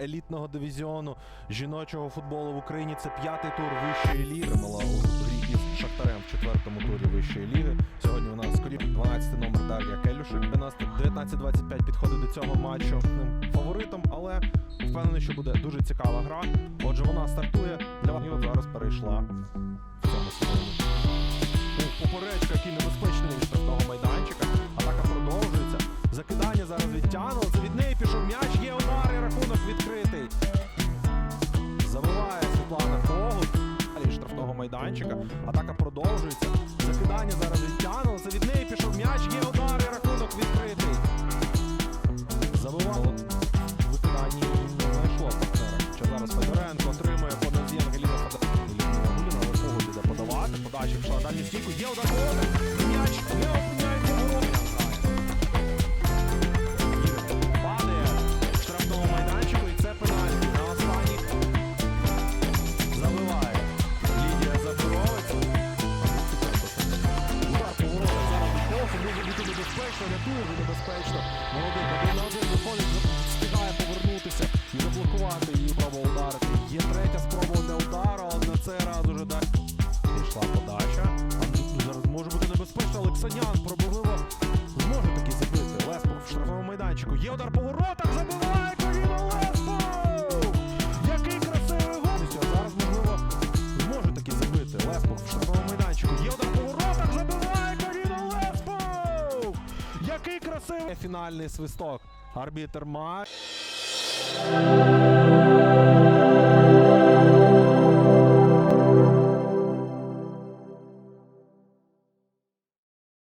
елітного дивізіону жіночого футболу в Україні. Це п'ятий тур вищої ліги. Мала грі із Шахтарем в четвертому турі вищої ліги. Сьогодні у нас скорі 12 номер Дар'я Келюшик. 19-25 підходить до цього матчу фаворитом, але впевнений, що буде дуже цікава гра. Отже, вона стартує для вас. Зараз перейшла в цьому сезоні. Ух, поперечка, який майданчика. Атака продовжується. Закидання зараз відтягнулося. Від неї пішов м'яч. Є удар і рахунок відкритий. Забивало. В виконанні не знайшло партнера. Що зараз Федоренко отримує по нозі Ангеліна Федоренко. Гуліна, але Когут іде подавати. Подача пішла далі стійку. Є удар. М'яч небезпечно. Молодий один на один виходить, встигає повернутися і заблокувати її право ударити. Є третя спроба для удару, але на цей раз уже далі. Пішла подача. А зараз може бути небезпечно. Олексанян пробивливо зможе таки забити. Леспов в штрафному майданчику. Є удар по воротах, забиває коліно Леспов! Який красивий фінальний свисток. Арбітер матч.